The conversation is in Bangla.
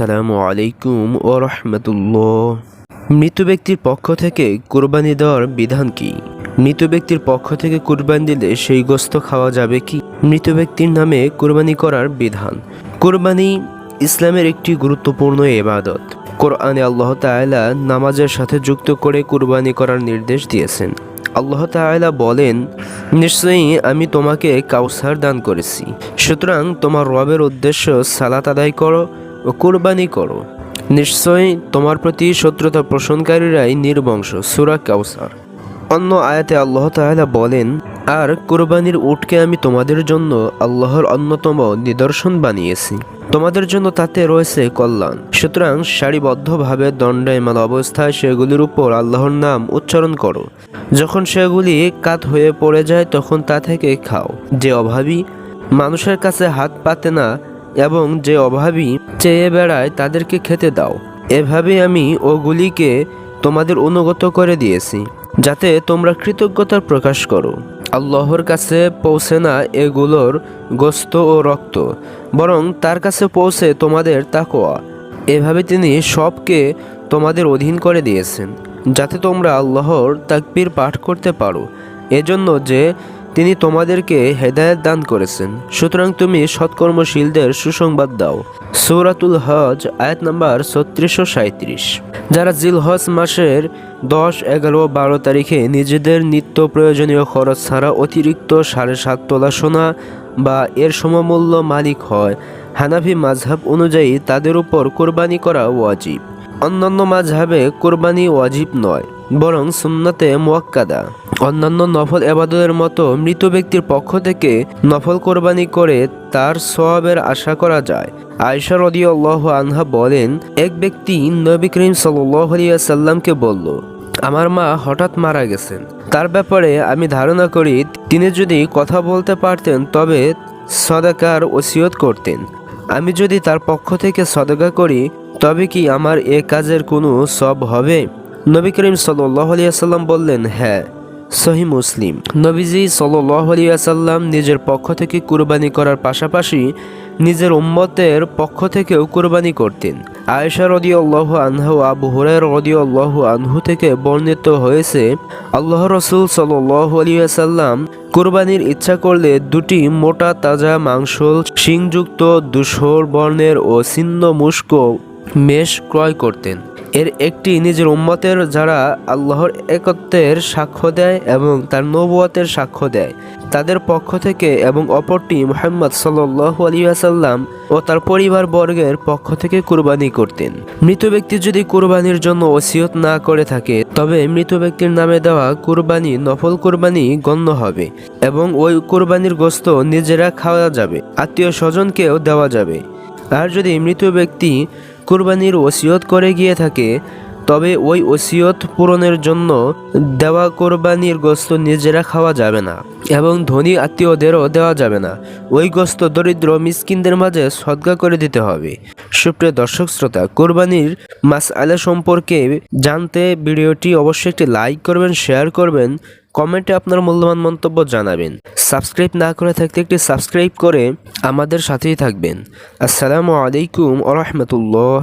আসসালামু আলাইকুম ও রহমতুল্লাহ। মৃত ব্যক্তির পক্ষ থেকে কুরবানি দেওয়ার বিধান কি? মৃত ব্যক্তির পক্ষ থেকে কুরবানি দিলে সেই গোস্ত খাওয়া যাবে কি? মৃত ব্যক্তির নামে কুরবানি করার বিধান। কুরবানি ইসলামের একটি গুরুত্বপূর্ণ এবাদত কোরআনে আল্লাহ তাআলা নামাজের সাথে যুক্ত করে কুরবানি করার নির্দেশ দিয়েছেন। আল্লাহ তাআলা বলেন, নিশ্চয়ই আমি তোমাকে কাউসার দান করেছি। সুতরাং তোমার রবের উদ্দেশ্য সালাত আদায় করো ও কুরবানি করো। নিশ্চয়ই তোমার প্রতি শত্রুতা পোষণকারীরাই নির্বংশ, সুরা কাউসার অন্য আয়াতে আল্লাহ তাআলা বলেন, আর কুরবানির উটকে আমি তোমাদের জন্য আল্লাহর অন্যতম নিদর্শন বানিয়েছি। তোমাদের জন্য তাতে রয়েছে কল্যাণ। সুতরাং সারিবদ্ধভাবে দণ্ডায়মান অবস্থায় সেগুলির উপর আল্লাহর নাম উচ্চারণ করো। যখন সেগুলি কাত হয়ে পড়ে যায়, তখন তা থেকে খাও। যে অভাবী মানুষের কাছে হাত পাতে না এবং যে অভাবী চেয়ে বেড়ায় তাদেরকে খেতে দাও। এভাবে আমি ওগুলিকে তোমাদের অনুগত করে দিয়েছি, যাতে তোমরা কৃতজ্ঞতার প্রকাশ করো। আল্লাহর কাছে পৌঁছে না এগুলোর গোস্ত ও রক্ত, বরং তার কাছে পৌঁছে তোমাদের তাকোয়া এভাবে তিনি সবকে তোমাদের অধীন করে দিয়েছেন, যাতে তোমরা আল্লাহর তাকবীর পাঠ করতে পারো। এজন্য যে তিনি তোমাদেরকে হেদায়েত দান করেছেন। সুতরাং তুমি সৎকর্মশীলদের সুসংবাদ দাও। সৌরাতুল হজ, আয়াত নাম্বার ছত্রিশশো সাঁত্রিশ যারা জিল হজ মাসের দশ, এগারো বারো তারিখে নিজেদের নিত্য প্রয়োজনীয় খরচ ছাড়া অতিরিক্ত সাড়ে সাত তোলা সোনা বা এর সমমূল্য মালিক হয়, হানাফি মাঝহাব অনুযায়ী তাদের উপর কোরবানি করা ওয়াজিব। অন্যান্য মাঝহাবে কোরবানি ওয়াজিব নয়, বরং সুন্নাতে মোয়াক্কাদা অন্যান্য নফল এবাদতের মতো মৃত ব্যক্তির পক্ষ থেকে নফল কোরবানি করে তার সওয়াবের আশা করা যায়। আয়সা রদিয়াল্লাহ আনহা বলেন, এক ব্যক্তি নবী করিম সাল্লামকে বলল, আমার মা হঠাৎ মারা গেছেন। তার ব্যাপারে আমি ধারণা করি, তিনি যদি কথা বলতে পারতেন তবে সদাকার ওসিয়ত করতেন। আমি যদি তার পক্ষ থেকে সদকা করি, তবে কি আমার এ কাজের কোনো সব হবে নবী করিম সাল্লাম বললেন হ্যাঁ। সহি মুসলিম। নবীজি সাল্লাম নিজের পক্ষ থেকে কুরবানি করার পাশাপাশি নিজের উম্মতের পক্ষ থেকেও কুরবানি করতেন। আয়েশা রদি আল্লাহ আনহু আবু হুরায় রদি আল্লাহ আনহু থেকে বর্ণিত হয়েছে, আল্লাহ রসুল সাল্লাম কুরবানির ইচ্ছা করলে দুটি মোটা তাজা মাংস শিংযুক্ত দুশোর বর্ণের ও ছিন্ন মুস্ক মেষ ক্রয় করতেন। এর একটি নিজের উম্মতের যারা আল্লাহর একত্বের সাক্ষ্য দেয় এবং তার নবুয়াতের সাক্ষ্য দেয়, তাদের পক্ষ থেকে এবং অপরটি মোহাম্মদ সাল্লু আলিয়াসাল্লাম ও তার পরিবার বর্গের পক্ষ থেকে কুরবানি করতেন। মৃত ব্যক্তি যদি কুরবানির জন্য ওসিয়ত না করে থাকে, তবে মৃত ব্যক্তির নামে দেওয়া কুরবানি, নফল কুরবানি গণ্য হবে এবং ওই কুরবানির গোস্ত নিজেরা খাওয়া যাবে, আত্মীয় স্বজনকেও দেওয়া যাবে। আর যদি মৃত ব্যক্তি কুরবানির ওসিয়ত করে গিয়ে থাকে, তবে ওই ওসিয়ত পূরণের জন্য দেওয়া কোরবানির গোস্ত নিজেরা খাওয়া যাবে না এবং ধনী আত্মীয়দেরও দেওয়া যাবে না। ওই গোস্ত দরিদ্র মিসকিনদের মাঝে সদ্গা করে দিতে হবে। সুপ্রিয় দর্শক শ্রোতা, কোরবানির মাস আলা সম্পর্কে জানতে ভিডিওটি অবশ্যই একটি লাইক করবেন, শেয়ার করবেন কমেন্টে আপনার মূল্যবান মন্তব্য জানাবেন। সাবস্ক্রাইব না করে থাকতে একটি সাবস্ক্রাইব করে আমাদের সাথেই থাকবেন। আসসালামু আলাইকুম আ রহমতুল্লাহ।